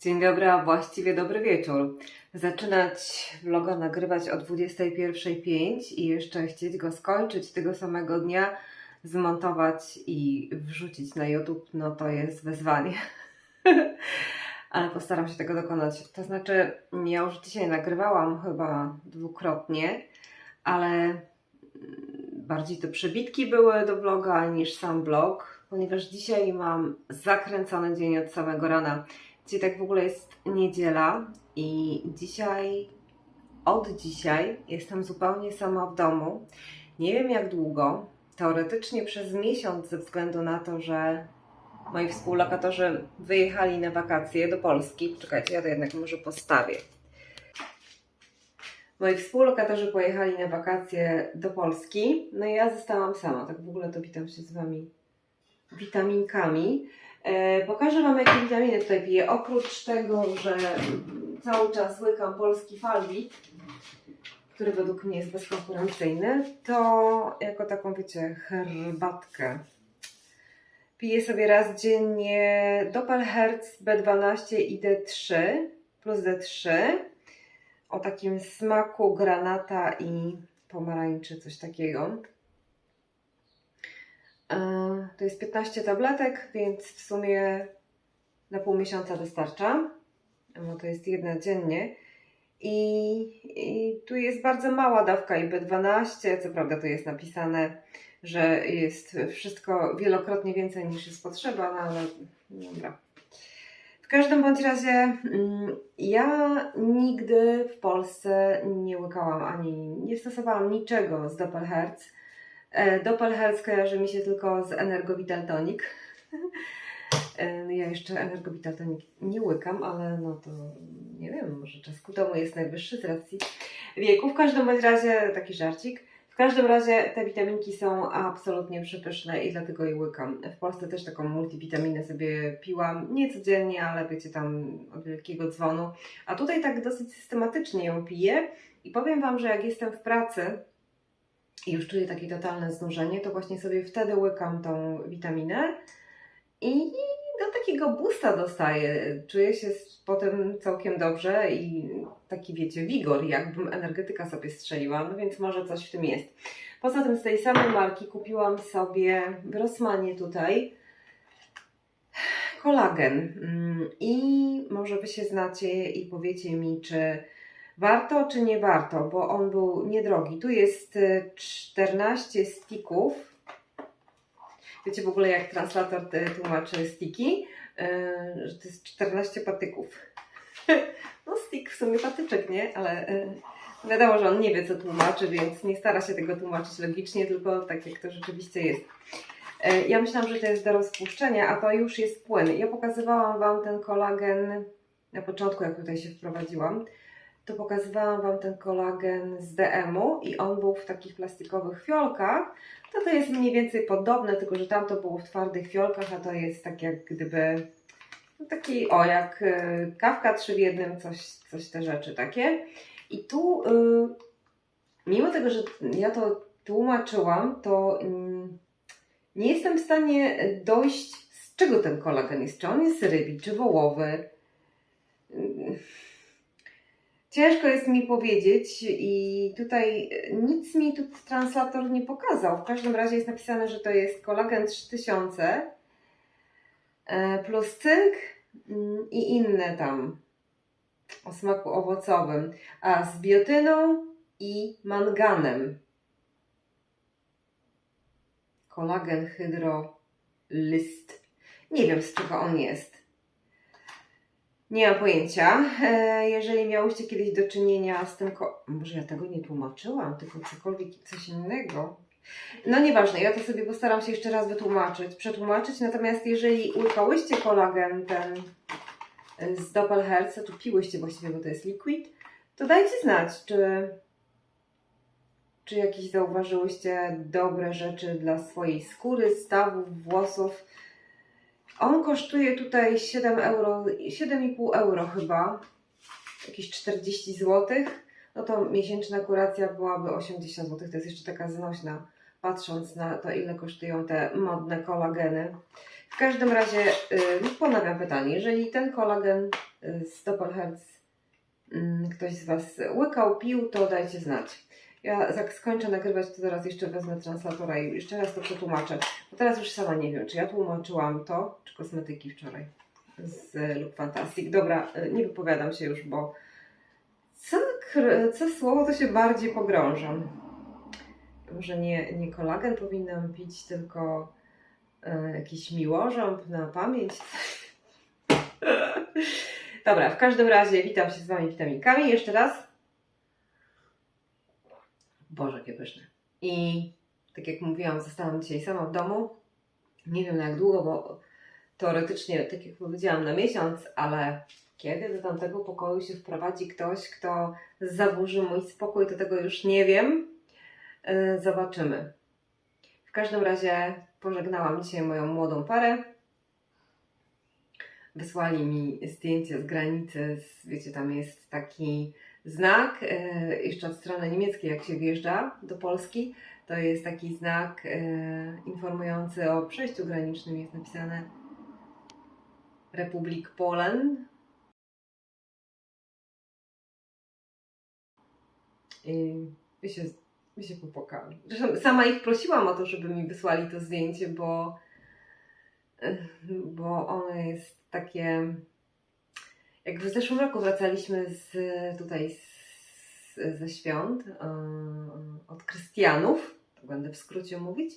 Dzień dobry, a właściwie dobry wieczór. Zaczynać vloga nagrywać o 21.05 i jeszcze chcieć go skończyć tego samego dnia, zmontować i wrzucić na YouTube, no to jest wyzwanie. Ale postaram się tego dokonać. To znaczy, ja już dzisiaj nagrywałam chyba dwukrotnie, ale bardziej to przebitki były do vloga niż sam vlog, ponieważ dzisiaj mam zakręcony dzień od samego rana. Dzisiaj tak w ogóle jest niedziela i dzisiaj, od dzisiaj jestem zupełnie sama w domu. Nie wiem jak długo, teoretycznie przez miesiąc ze względu na to, że moi współlokatorzy wyjechali na wakacje do Polski. Czekajcie, ja to jednak może postawię. Moi współlokatorzy pojechali na wakacje do Polski, no i ja zostałam sama. Tak w ogóle to witam się z Wami witaminkami. E, pokażę Wam, jakie witaminy tutaj piję. Oprócz tego, że cały czas łykam polski falbit, który według mnie jest bezkonkurencyjny, to jako taką, wiecie, herbatkę. Piję sobie raz dziennie Doppelherz B12 i D3 plus D3 o takim smaku granata i pomarańczy, coś takiego. E, To jest 15 tabletek, więc w sumie na pół miesiąca wystarcza. Bo to jest jedna dziennie. I, I tu jest bardzo mała dawka i B12. Co prawda, tu jest napisane, że jest wszystko wielokrotnie więcej niż jest potrzeba, no ale dobra. W każdym bądź razie mm, ja nigdy w Polsce nie łykałam ani nie stosowałam niczego z Doppelherz. E, Doppelherz kojarzy mi się tylko z Energovital Tonic. E, Ja jeszcze Energovital Tonic nie łykam, ale no to nie wiem, może czas ku temu jest najwyższy z racji wieku. W każdym bądź razie taki żarcik. W każdym razie te witaminki są absolutnie przepyszne i dlatego je łykam. W Polsce też taką multivitaminę sobie piłam, nie codziennie, ale wiecie tam od wielkiego dzwonu. A tutaj tak dosyć systematycznie ją piję i powiem Wam, że jak jestem w pracy, i już czuję takie totalne znużenie, to właśnie sobie wtedy łykam tą witaminę i do takiego boosta dostaję. Czuję się potem całkiem dobrze i taki wiecie, wigor, jakbym energetyka sobie strzeliła, no więc może coś w tym jest. Poza tym z tej samej marki kupiłam sobie w tutaj kolagen Mm, i może Wy się znacie i powiecie mi, czy Warto czy nie warto, bo on był niedrogi. Tu jest y, 14 sticków. Wiecie w ogóle jak translator y, tłumaczy stiki? Y, Że to jest 14 patyków. No stick w sumie patyczek, nie? Ale y, wiadomo, że on nie wie co tłumaczy, więc nie stara się tego tłumaczyć logicznie, tylko tak jak to rzeczywiście jest. Y, Ja myślałam, że to jest do rozpuszczenia, a to już jest płyn. Ja pokazywałam Wam ten kolagen na początku, jak tutaj się wprowadziłam to pokazywałam Wam ten kolagen z DM-u i on był w takich plastikowych fiolkach. To to jest mniej więcej podobne, tylko że tam to było w twardych fiolkach, a to jest tak jak gdyby no taki, o jak y, kawka trzy w jednym, coś, coś te rzeczy takie. I tu, y, mimo tego, że ja to tłumaczyłam, to mm, nie jestem w stanie dojść, z czego ten kolagen jest. Czy on jest rybi, czy wołowy. Mm, Ciężko jest mi powiedzieć i tutaj nic mi tu translator nie pokazał. W każdym razie jest napisane, że to jest kolagen 3000 e, plus cynk mm, i inne tam o smaku owocowym, a z biotyną i manganem. Kolagen hydrolyst. Nie wiem z czego on jest. Nie mam pojęcia. E, Jeżeli miałyście kiedyś do czynienia z tym. Ko- Może ja tego nie tłumaczyłam, tylko cokolwiek coś innego. No nieważne, ja to sobie postaram się jeszcze raz wytłumaczyć, przetłumaczyć. Natomiast jeżeli łykałyście kolagen ten e, z Doppelherza, tu piłyście właściwie, bo to jest liquid, to dajcie znać, czy, czy jakieś zauważyłyście dobre rzeczy dla swojej skóry, stawów, włosów. On kosztuje tutaj 7 euro, 7,5 euro chyba, jakieś 40 zł. No to miesięczna kuracja byłaby 80 zł, to jest jeszcze taka znośna patrząc na to, ile kosztują te modne kolageny. W każdym razie y, ponawiam pytanie, jeżeli ten kolagen y, z Doppelherz mm, ktoś z Was łykał, pił, to dajcie znać. Ja jak skończę nagrywać, to zaraz jeszcze wezmę translatora i jeszcze raz to przetłumaczę. Bo teraz już sama nie wiem, czy ja tłumaczyłam to, czy kosmetyki wczoraj z Look Fantastic. Dobra, y, nie wypowiadam się już, bo co, co słowo to się bardziej pogrążam. Może nie, nie kolagen powinnam pić, tylko e, jakiś miłożąb na pamięć. Dobra, w każdym razie witam się z Wami witaminkami jeszcze raz. Boże, jakie pyszne. I tak jak mówiłam, zostałam dzisiaj sama w domu. Nie wiem na jak długo, bo teoretycznie, tak jak powiedziałam, na miesiąc, ale kiedy do tamtego pokoju się wprowadzi ktoś, kto zaburzy mój spokój, to tego już nie wiem. Yy, Zobaczymy. W każdym razie pożegnałam dzisiaj moją młodą parę. Wysłali mi zdjęcie z granicy. Wiecie, tam jest taki znak, yy, jeszcze od strony niemieckiej, jak się wjeżdża do Polski, to jest taki znak yy, informujący o przejściu granicznym. Jest napisane Republik Polen. I my się, my się popłakałam. Zresztą sama ich prosiłam o to, żeby mi wysłali to zdjęcie, bo, bo ono jest takie. Jak w zeszłym roku wracaliśmy z, tutaj z, ze świąt e, od Krystianów, będę w skrócie mówić,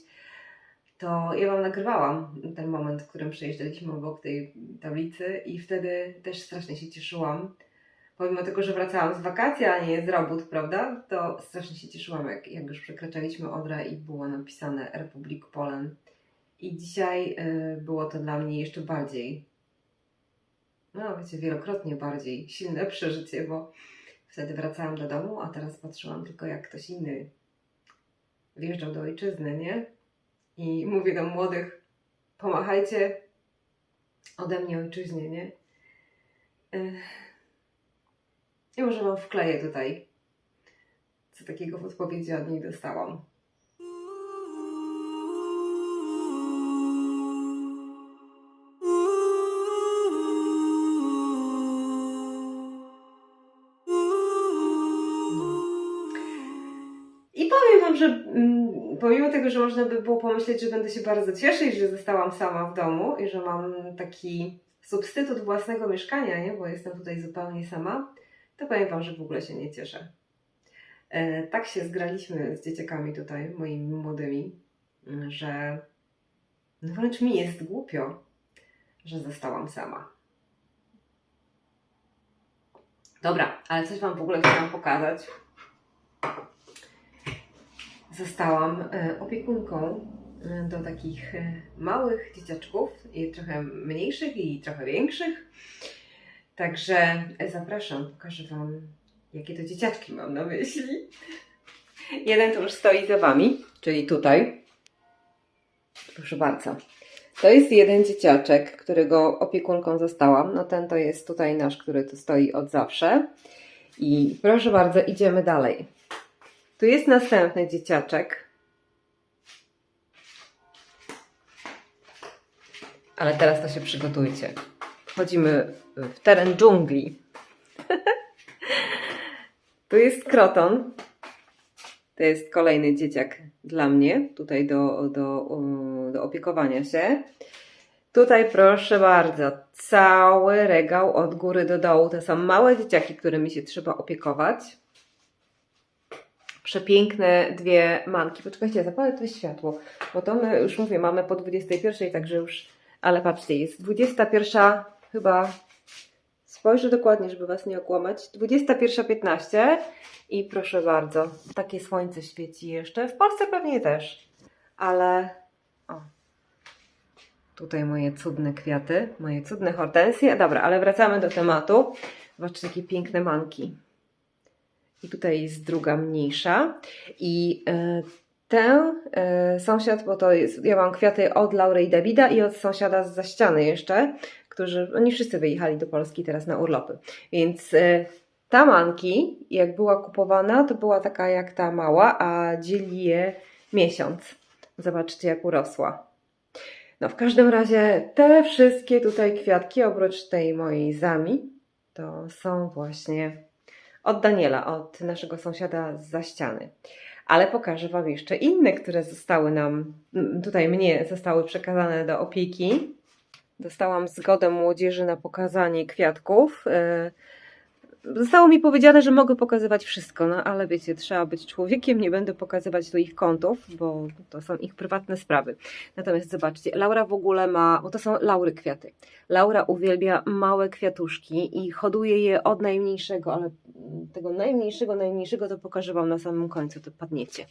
to ja Wam nagrywałam ten moment, w którym przejeżdżaliśmy obok tej tablicy i wtedy też strasznie się cieszyłam. Pomimo tego, że wracałam z wakacji, a nie z robót, prawda, to strasznie się cieszyłam, jak, jak już przekraczaliśmy Odrę i było napisane Republik Polen. I dzisiaj y, było to dla mnie jeszcze bardziej, no wiecie, wielokrotnie bardziej silne przeżycie, bo wtedy wracałam do domu, a teraz patrzyłam tylko jak ktoś inny wjeżdżał do ojczyzny, nie? I mówię do młodych, pomachajcie ode mnie ojczyźnie, nie? I może Wam wkleję tutaj, co takiego w odpowiedzi od niej dostałam. Mm, pomimo tego, że można by było pomyśleć, że będę się bardzo cieszyć, że zostałam sama w domu i że mam taki substytut własnego mieszkania, nie? bo jestem tutaj zupełnie sama, to powiem Wam, że w ogóle się nie cieszę. E, tak się zgraliśmy z dzieciakami tutaj, moimi młodymi, że no wręcz mi jest głupio, że zostałam sama. Dobra, ale coś Wam w ogóle chciałam pokazać. Zostałam e, opiekunką e, do takich e, małych dzieciaczków, i trochę mniejszych i trochę większych. Także zapraszam, pokażę Wam, jakie to dzieciaczki mam na myśli. Jeden tu już stoi za Wami, czyli tutaj. Proszę bardzo. To jest jeden dzieciaczek, którego opiekunką zostałam. No ten to jest tutaj nasz, który tu stoi od zawsze. I proszę bardzo, idziemy dalej. Tu jest następny dzieciaczek. Ale teraz to się przygotujcie. Wchodzimy w teren dżungli. tu jest kroton. To jest kolejny dzieciak dla mnie, tutaj do, do, do opiekowania się. Tutaj proszę bardzo, cały regał od góry do dołu. To są małe dzieciaki, którymi się trzeba opiekować. Przepiękne dwie manki. Poczekajcie, zapalę to światło, bo to my już mówię, mamy po 21, także już, ale patrzcie, jest 21 chyba, spojrzę dokładnie, żeby Was nie okłamać, 21.15 i proszę bardzo, takie słońce świeci jeszcze, w Polsce pewnie też, ale o, tutaj moje cudne kwiaty, moje cudne hortensje, dobra, ale wracamy do tematu, zobaczcie, jakie piękne manki. I tutaj jest druga mniejsza. I e, e, sąsiad, bo to jest, ja mam kwiaty od Laury i Davida i od sąsiada z za ściany jeszcze, którzy, oni wszyscy wyjechali do Polski teraz na urlopy. Więc e, ta manki, jak była kupowana, to była taka jak ta mała, a dzieli je miesiąc. Zobaczcie, jak urosła. No, w każdym razie te wszystkie tutaj kwiatki, oprócz tej mojej zami, to są właśnie od Daniela, od naszego sąsiada za ściany. Ale pokażę Wam jeszcze inne, które zostały nam, tutaj mnie zostały przekazane do opieki. Dostałam zgodę młodzieży na pokazanie kwiatków. E, Zostało mi powiedziane, że mogę pokazywać wszystko, no ale wiecie, trzeba być człowiekiem, nie będę pokazywać tu ich kontów, bo to są ich prywatne sprawy. Natomiast zobaczcie, Laura w ogóle ma, bo to są Laury kwiaty. Laura uwielbia małe kwiatuszki i hoduje je od najmniejszego, ale tego najmniejszego, najmniejszego to pokażę Wam na samym końcu, to padniecie.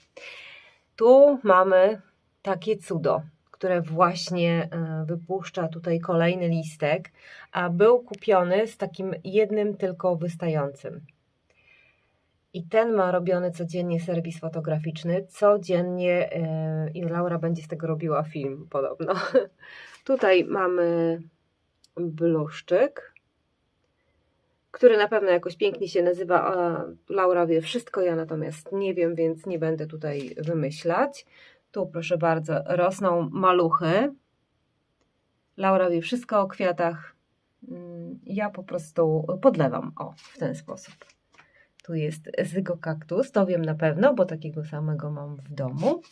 Tu mamy takie cudo, które właśnie e, wypuszcza tutaj kolejny listek, a był kupiony z takim jednym tylko wystającym. I ten ma robiony codziennie serwis fotograficzny, codziennie e, i Laura będzie z tego robiła film podobno. Tutaj mamy bluszczyk, który na pewno jakoś pięknie się nazywa. Laura wie wszystko, ja natomiast nie wiem, więc nie będę tutaj wymyślać. Tu proszę bardzo, rosną maluchy. Laura wie wszystko o kwiatach. Mm, Ja po prostu podlewam, o, w ten sposób. Tu jest zygokaktus, to wiem na pewno, bo takiego samego mam w domu.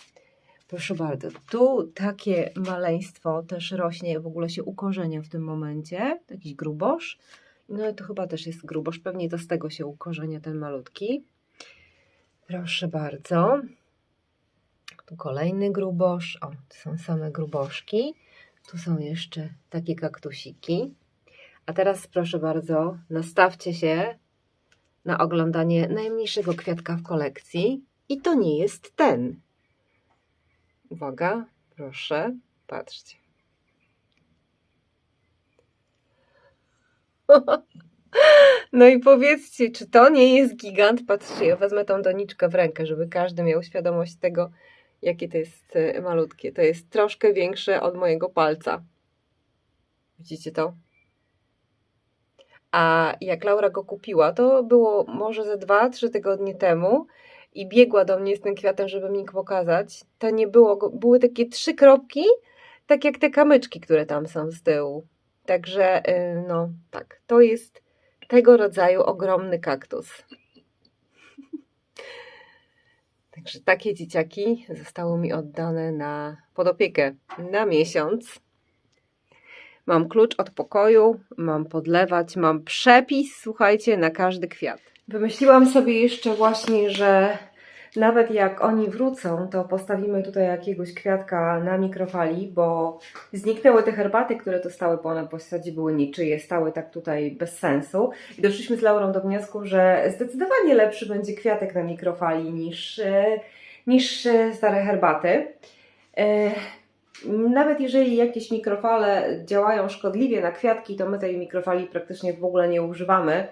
Proszę bardzo, tu takie maleństwo też rośnie, w ogóle się ukorzenia w tym momencie, jakiś grubosz. No i to chyba też jest grubosz, pewnie to z tego się ukorzenia ten malutki. Proszę bardzo. Tu kolejny grubosz. O, to są same gruboszki. Tu są jeszcze takie kaktusiki. A teraz proszę bardzo, nastawcie się na oglądanie najmniejszego kwiatka w kolekcji. I to nie jest ten. Uwaga, proszę, patrzcie. No i powiedzcie, czy to nie jest gigant? Patrzcie, ja wezmę tą doniczkę w rękę, żeby każdy miał świadomość tego, jakie to jest e, malutkie. To jest troszkę większe od mojego palca. Widzicie to? A jak Laura go kupiła, to było może ze 2-3 tygodnie temu i biegła do mnie z tym kwiatem, żeby mi go pokazać. To nie było, były takie trzy kropki, tak jak te kamyczki, które tam są z tyłu. Także, y, no tak, to jest tego rodzaju ogromny kaktus. Także takie dzieciaki zostały mi oddane na pod opiekę na miesiąc. Mam klucz od pokoju, mam podlewać, mam przepis, słuchajcie, na każdy kwiat. Wymyśliłam sobie jeszcze właśnie, że nawet jak oni wrócą, to postawimy tutaj jakiegoś kwiatka na mikrofali, bo zniknęły te herbaty, które tu stały, bo one w zasadzie były niczyje, stały tak tutaj bez sensu. I doszliśmy z Laurą do wniosku, że zdecydowanie lepszy będzie kwiatek na mikrofali niż, e, niż e, stare herbaty. E, Nawet jeżeli jakieś mikrofale działają szkodliwie na kwiatki, to my tej mikrofali praktycznie w ogóle nie używamy,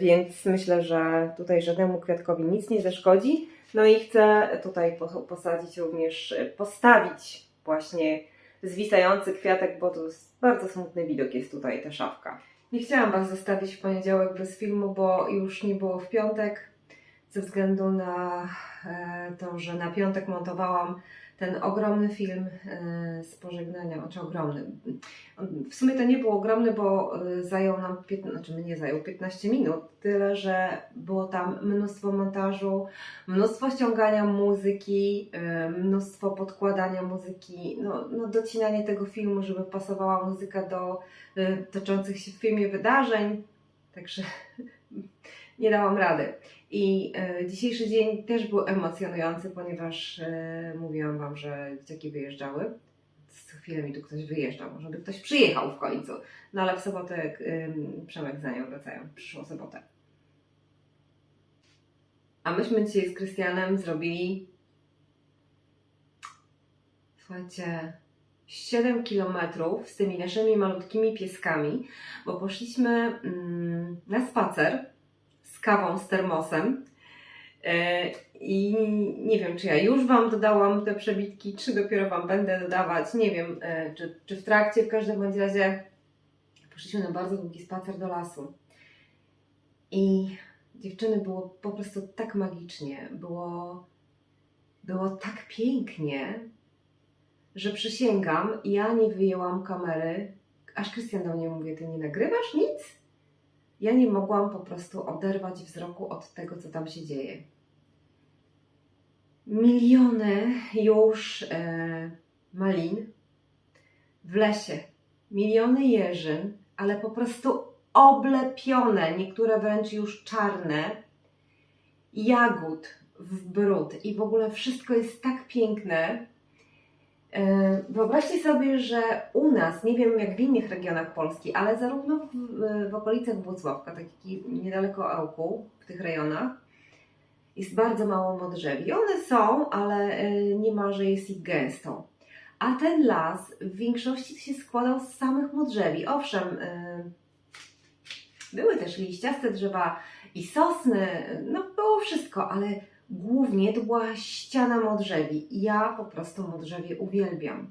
więc myślę, że tutaj żadnemu kwiatkowi nic nie zaszkodzi. No i chcę tutaj po- posadzić również, e, postawić właśnie zwisający kwiatek, bo to jest bardzo smutny widok jest tutaj ta szafka. Nie chciałam Was zostawić w poniedziałek bez filmu, bo już nie było w piątek, ze względu na e, to, że na piątek montowałam ten ogromny film e, z pożegnania, znaczy ogromny. W sumie to nie był ogromny, bo e, zajął nam, 15, znaczy nie zajął 15 minut, tyle że było tam mnóstwo montażu, mnóstwo ściągania muzyki, e, mnóstwo podkładania muzyki, no, no docinanie tego filmu, żeby pasowała muzyka do toczących się w filmie wydarzeń, także nie dałam rady. I e, dzisiejszy dzień też był emocjonujący, ponieważ e, mówiłam Wam, że dzieciaki wyjeżdżały. Co chwilę mi tu ktoś wyjeżdżał, może by ktoś przyjechał w końcu. No ale w sobotę Przemek za nią wracają, przyszłą sobotę. A myśmy dzisiaj z Krystianem zrobili słuchajcie 7 kilometrów z tymi naszymi malutkimi pieskami, bo poszliśmy mm, na spacer z kawą z termosem. E, I nie wiem, czy ja już Wam dodałam te przebitki, czy dopiero Wam będę dodawać. Nie wiem, e, czy, czy w trakcie. W każdym bądź razie poszliśmy na bardzo długi spacer do lasu. I dziewczyny było po prostu tak magicznie. Było było tak pięknie, że przysięgam, ja nie wyjęłam kamery, aż Krystian do mnie mówi, ty nie nagrywasz nic? Ja nie mogłam po prostu oderwać wzroku od tego, co tam się dzieje. Miliony już e, malin w lesie, miliony jeżyn, ale po prostu oblepione, niektóre wręcz już czarne, jagód w brud i w ogóle wszystko jest tak piękne. E, Wyobraźcie sobie, że u nas, nie wiem jak w innych regionach Polski, ale zarówno w, w okolicach Włocławka, tak jak niedaleko Ełku, w tych rejonach, jest bardzo mało modrzewi. One są, ale e, nie ma, że jest ich gęsto. A ten las w większości się składał z samych modrzewi. Owszem, e, były też liściaste drzewa i sosny, no było wszystko, ale głównie to była ściana modrzewi. Ja po prostu modrzewie uwielbiam.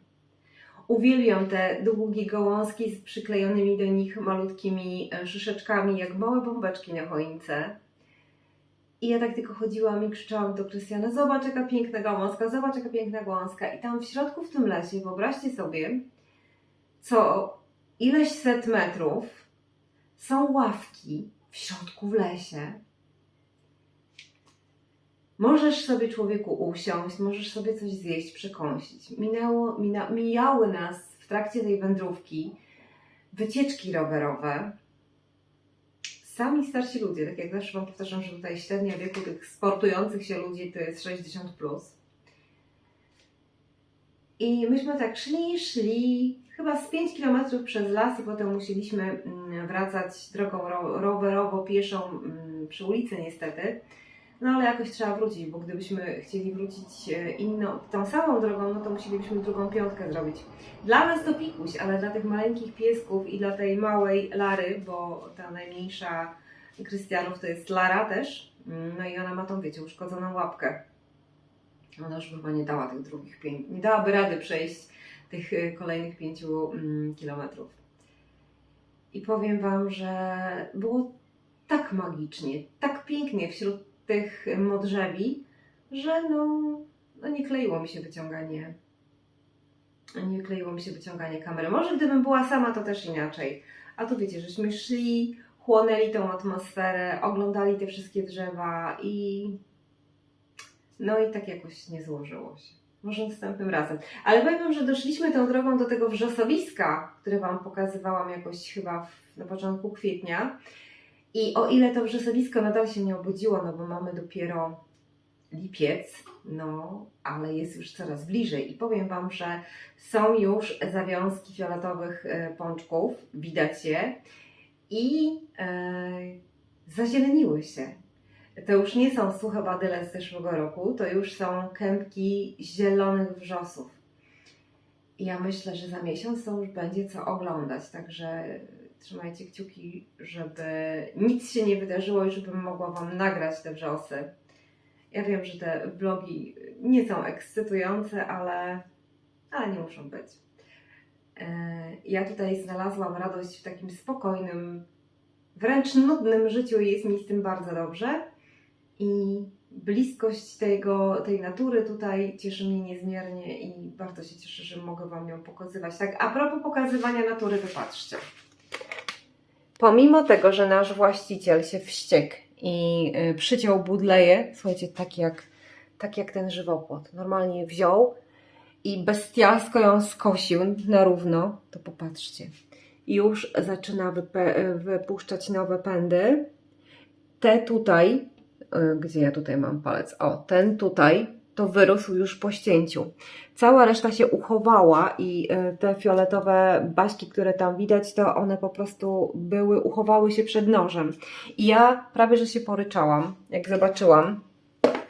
Uwielbiam te długie gałązki z przyklejonymi do nich malutkimi e, szyszeczkami, jak małe bombeczki na choince. I ja tak tylko chodziłam i krzyczałam do Krystiana, zobacz jaka piękna gałązka, zobacz jaka piękna gałązka. I tam w środku w tym lesie, wyobraźcie sobie, co ileś set metrów są ławki w środku w lesie. Możesz sobie człowieku usiąść, możesz sobie coś zjeść, przekąsić. Minęło, mina, mijały nas w trakcie tej wędrówki wycieczki rowerowe. Sami starsi ludzie, tak jak zawsze Wam powtarzam, że tutaj średnia wieku tych sportujących się ludzi to jest 60+. Plus. I myśmy tak szli, szli, chyba z 5 km przez las i potem musieliśmy mm, wracać drogą ro- rowerowo-pieszą mm, przy ulicy niestety. No ale jakoś trzeba wrócić, bo gdybyśmy chcieli wrócić e, inną, tą samą drogą, no to musielibyśmy drugą piątkę zrobić. Dla nas to pikuś, ale dla tych maleńkich piesków i dla tej małej Lary, bo ta najmniejsza Krystianów to jest Lara też, mm, no i ona ma tą, wiecie, uszkodzoną łapkę. Ona już chyba nie dała tych drugich pięć, nie dałaby rady przejść tych y, kolejnych pięciu mm, kilometrów. I powiem Wam, że było tak magicznie, tak pięknie wśród tych modrzewi, że no, no nie kleiło mi się wyciąganie nie kleiło mi się wyciąganie kamery. Może gdybym była sama, to też inaczej. A tu wiecie, żeśmy szli, chłonęli tą atmosferę, oglądali te wszystkie drzewa i no i tak jakoś nie złożyło się. Może następnym razem. Ale powiem że doszliśmy tą drogą do tego wrzosowiska, które Wam pokazywałam jakoś chyba w, na początku kwietnia. I o ile to wrzosowisko nadal się nie obudziło, no bo mamy dopiero lipiec, no ale jest już coraz bliżej. I powiem Wam, że są już zawiązki fioletowych e, pączków, widać je, i e, zazieleniły się. To już nie są suche badyle z zeszłego roku, to już są kępki zielonych wrzosów. Ja myślę, że za miesiąc to już będzie co oglądać, także trzymajcie kciuki, żeby nic się nie wydarzyło i żebym mogła Wam nagrać te wrzosy. Ja wiem, że te vlogi nie są ekscytujące, ale, ale nie muszą być. E, Ja tutaj znalazłam radość w takim spokojnym, wręcz nudnym życiu i jest mi z tym bardzo dobrze. I bliskość tego, tej natury tutaj cieszy mnie niezmiernie i bardzo się cieszę, że mogę Wam ją pokazywać. Tak, a propos pokazywania natury, to patrzcie. Pomimo tego, że nasz właściciel się wściekł i y, przyciął budleje, słuchajcie, tak jak, tak jak ten żywopłot, normalnie wziął i bestialsko ją skosił na równo, to popatrzcie. Już zaczyna wypuszczać nowe pędy. Te tutaj, y, gdzie ja tutaj mam palec, o, ten tutaj, to wyrósł już po ścięciu. Cała reszta się uchowała i y, te fioletowe baśki, które tam widać, to one po prostu były, uchowały się przed nożem. I ja prawie, że się poryczałam, jak zobaczyłam,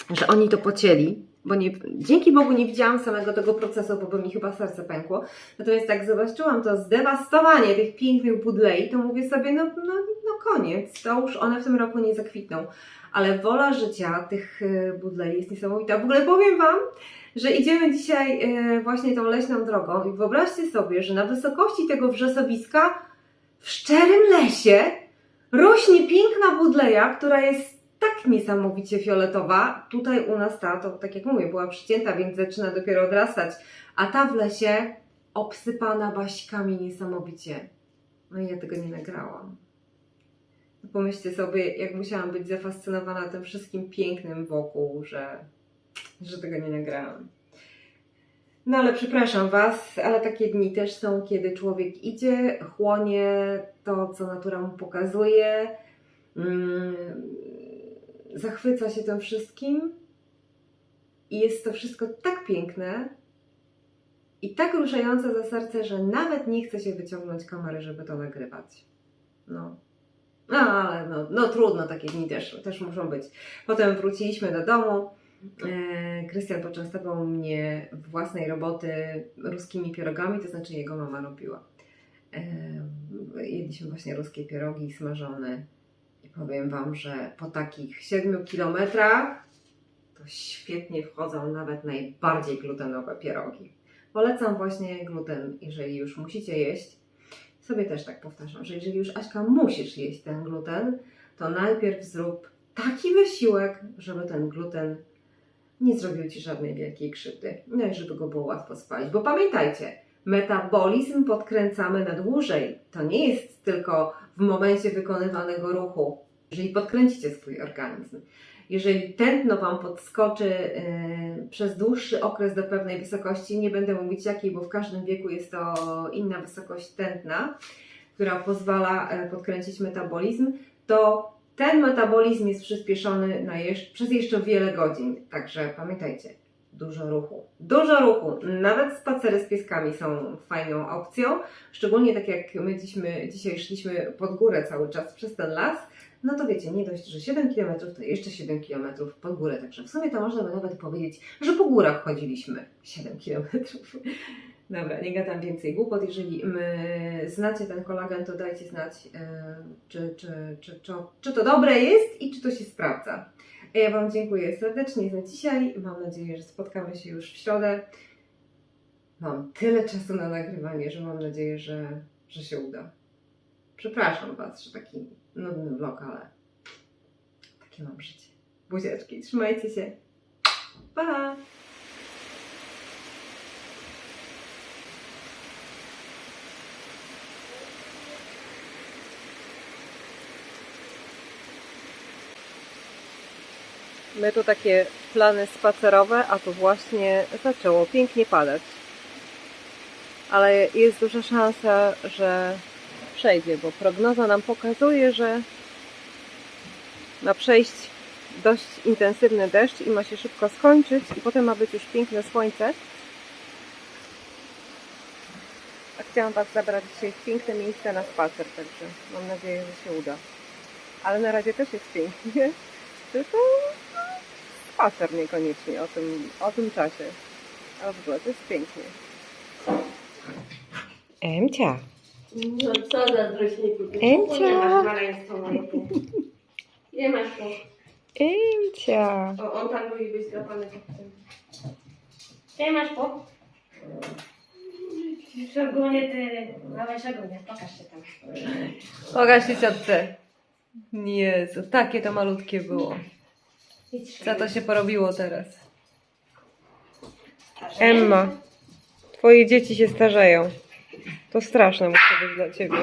że oni to pocięli, bo nie, dzięki Bogu nie widziałam samego tego procesu, bo by mi chyba serce pękło. Natomiast jak zobaczyłam to zdewastowanie tych pięknych budlei, to mówię sobie, no, no, no koniec, to już one w tym roku nie zakwitną. Ale wola życia tych y, budlei jest niesamowita. W ogóle powiem Wam, że idziemy dzisiaj y, właśnie tą leśną drogą i wyobraźcie sobie, że na wysokości tego wrzosowiska w szczerym lesie rośnie piękna budleja, która jest niesamowicie fioletowa. Tutaj u nas ta, to tak jak mówię, była przycięta, więc zaczyna dopiero odrastać. A ta w lesie obsypana baśkami niesamowicie. No i ja tego nie nagrałam. No Pomyślcie sobie, jak musiałam być zafascynowana tym wszystkim pięknym wokół, że, że tego nie nagrałam. No ale przepraszam Was, ale takie dni też są, kiedy człowiek idzie, chłonie to, co natura mu pokazuje, mm, zachwyca się tym wszystkim i jest to wszystko tak piękne i tak ruszające za serce, że nawet nie chce się wyciągnąć kamery, żeby to nagrywać. No. No, ale no, no trudno, takie dni też, też muszą być. Potem wróciliśmy do domu. E, Krystian poczęstował mnie własnej roboty ruskimi pierogami, to znaczy jego mama robiła. E, jedliśmy właśnie ruskie pierogi smażone powiem Wam, że po takich 7 kilometrach to świetnie wchodzą nawet najbardziej glutenowe pierogi. Polecam właśnie gluten, jeżeli już musicie jeść. Sobie też tak powtarzam, że jeżeli już Aśka musisz jeść ten gluten, to najpierw zrób taki wysiłek, żeby ten gluten nie zrobił Ci żadnej wielkiej krzywdy. No i żeby go było łatwo spalić. Bo pamiętajcie, metabolizm podkręcamy na dłużej. To nie jest tylko w momencie wykonywanego ruchu. Jeżeli podkręcicie swój organizm, jeżeli tętno Wam podskoczy yy, przez dłuższy okres do pewnej wysokości, nie będę mówić jakiej, bo w każdym wieku jest to inna wysokość tętna, która pozwala e, podkręcić metabolizm, to ten metabolizm jest przyspieszony na jeż- przez jeszcze wiele godzin. Także pamiętajcie, dużo ruchu. Dużo ruchu. Nawet spacery z pieskami są fajną opcją. Szczególnie tak jak my dziśmy, dzisiaj szliśmy pod górę cały czas przez ten las. No to wiecie, nie dość, że 7 km, to jeszcze 7 km pod górę. Także w sumie to można by nawet powiedzieć, że po górach chodziliśmy 7 km. Dobra, nie gadam więcej głupot. Jeżeli znacie ten kolagen, to dajcie znać, e, czy, czy, czy, czy to dobre jest i czy to się sprawdza. Ja Wam dziękuję serdecznie za dzisiaj. Mam nadzieję, że spotkamy się już w środę. Mam tyle czasu na nagrywanie, że mam nadzieję, że, że się uda. Przepraszam Was, że taki nudny vlog, ale takie mam życie. Buziaczki, trzymajcie się. Pa! My tu takie plany spacerowe, a tu właśnie zaczęło pięknie padać. Ale jest duża szansa, że przejdzie, bo prognoza nam pokazuje, że ma przejść dość intensywny deszcz i ma się szybko skończyć i potem ma być już piękne słońce. A chciałam Was zabrać dzisiaj w piękne miejsce na spacer, także mam nadzieję, że się uda. Ale na razie też jest pięknie, tylko spacer niekoniecznie o tym, o tym czasie. Ale w ogóle to jest pięknie. Emcia. No co za drośniku. Encia. Nie masz maleństwo moje. ty. Nie masz tu. Emcia. O, on tam lubi być drapany pod tym. Nie masz po. Szczególnie ty. Dawaj szczególnie, pokaż się tam. Pokaż się ciotce. Jezu, takie to malutkie było. Co to się porobiło teraz? Emma, twoje dzieci się starzeją. To straszne musi być dla ciebie.